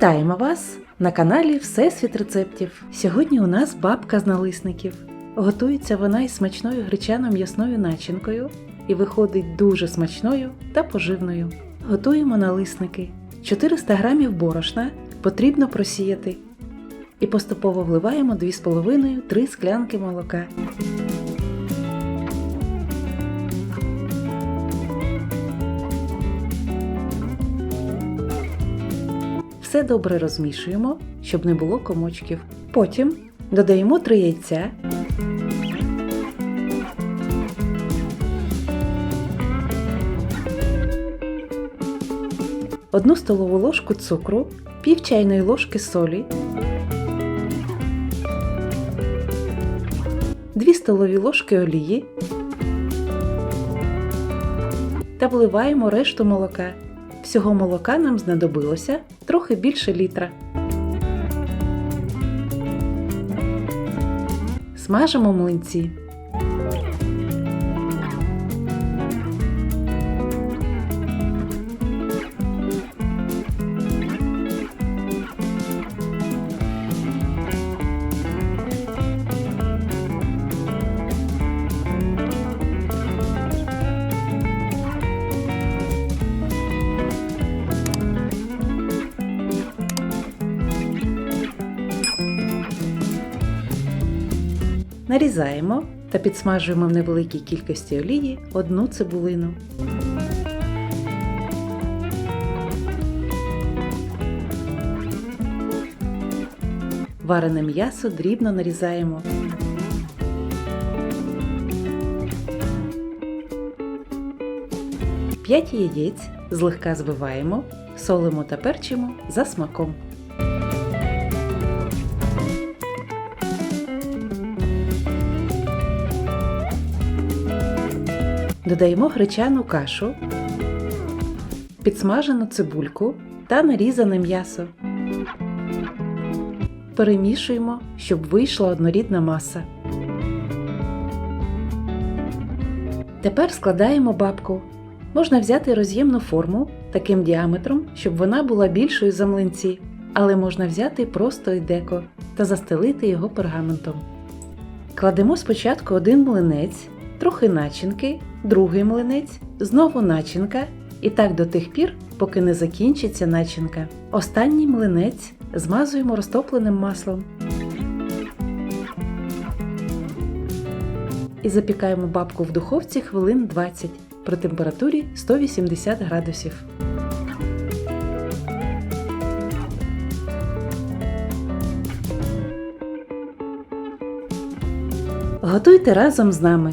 Вітаємо вас на каналі Всесвіт рецептів. Сьогодні у нас бабка з налисників. Готується вона із смачною гречано-м'ясною начинкою і виходить дуже смачною та поживною. Готуємо налисники. 400 г борошна потрібно просіяти. І поступово вливаємо 2,5-3 склянки молока. Все добре розмішуємо, щоб не було комочків. Потім додаємо 3 яйця. Одну столову ложку цукру, пів чайної ложки солі, 2 столові ложки олії та вливаємо решту молока. Всього молока нам знадобилося трохи більше літра. Смажимо млинці. Нарізаємо та підсмажуємо в невеликій кількості олії одну цибулину. Варене м'ясо дрібно нарізаємо. П'ять яєць злегка збиваємо, солимо та перчимо за смаком. Додаємо гречану кашу, підсмажену цибульку та нарізане м'ясо. Перемішуємо, щоб вийшла однорідна маса. Тепер складаємо бабку. Можна взяти роз'ємну форму таким діаметром, щоб вона була більшою за млинці, але можна взяти просто і деко та застелити його пергаментом. Кладемо спочатку один млинець, трохи начинки, другий млинець, знову начинка і так до тих пір, поки не закінчиться начинка. Останній млинець змазуємо розтопленим маслом. І запікаємо бабку в духовці хвилин 20 при температурі 180 градусів. Готуйте разом з нами.